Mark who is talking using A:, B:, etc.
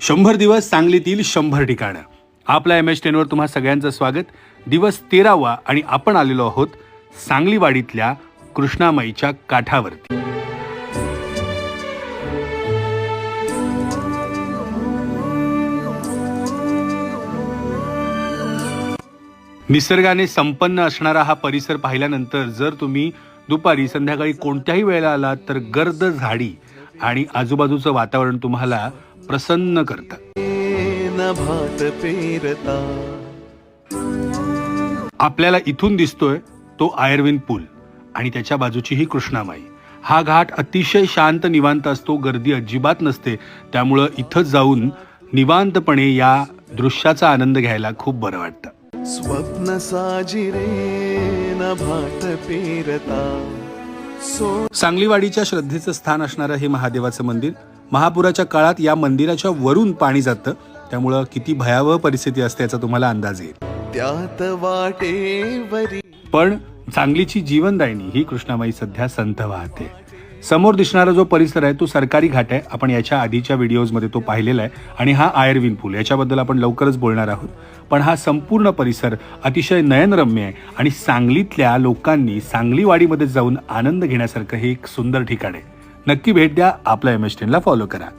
A: शंभर दिवस सांगलीतील शंभर ठिकाणं. आपल्या एम एच टेनवर तुम्हा सगळ्यांचं स्वागत. दिवस तेरावा आणि आपण आलेलो आहोत सांगलीवाडीतल्या कृष्णामाईच्या काठावरती. निसर्गाने संपन्न असणारा हा परिसर पाहिल्यानंतर जर तुम्ही दुपारी संध्याकाळी कोणत्याही वेळेला आलात तर गर्द झाडी आणि आजूबाजूचं वातावरण तुम्हाला प्रसन्न करतं
B: नभात पेरता.
A: आपल्याला इथून दिसतोय तो आयर्विन पूल आणि त्याच्या बाजूची ही कृष्णामाई. हा घाट अतिशय शांत निवांत असतो गर्दी अजिबात नसते. त्यामुळं इथं जाऊन निवांतपणे या दृश्याचा आनंद घ्यायला खूप बरं वाटतं.
B: स्वप्न साजिरे नभात पेरता. सो
A: सांगलीवाडीच्या श्रद्धेचं स्थान असणारं हे महादेवाचं मंदिर महापुराच्या काळात या मंदिराच्या वरून पाणी जातं. त्यामुळं किती भयावह परिस्थिती असते याचा तुम्हाला अंदाज येईल.
B: त्यात वाटेवरी.
A: पण चांगलीची जीवनदायिनी ही कृष्णामाई सध्या संत वाहते. समोर दिसणारा जो परिसर आहे तो सरकारी घाट आहे. आपण याच्या आधीच्या व्हिडिओजमध्ये तो पाहिलेला आहे. आणि हा आयर्विन पूल याच्याबद्दल आपण लवकरच बोलणार आहोत. पण हा संपूर्ण परिसर अतिशय नयनरम्य आहे आणि सांगलीतल्या लोकांनी सांगलीवाडीमध्ये जाऊन आनंद घेण्यासारखं हे एक सुंदर ठिकाण आहे. नक्की भेट द्या आपल्या एम एस टेनला फॉलो करा.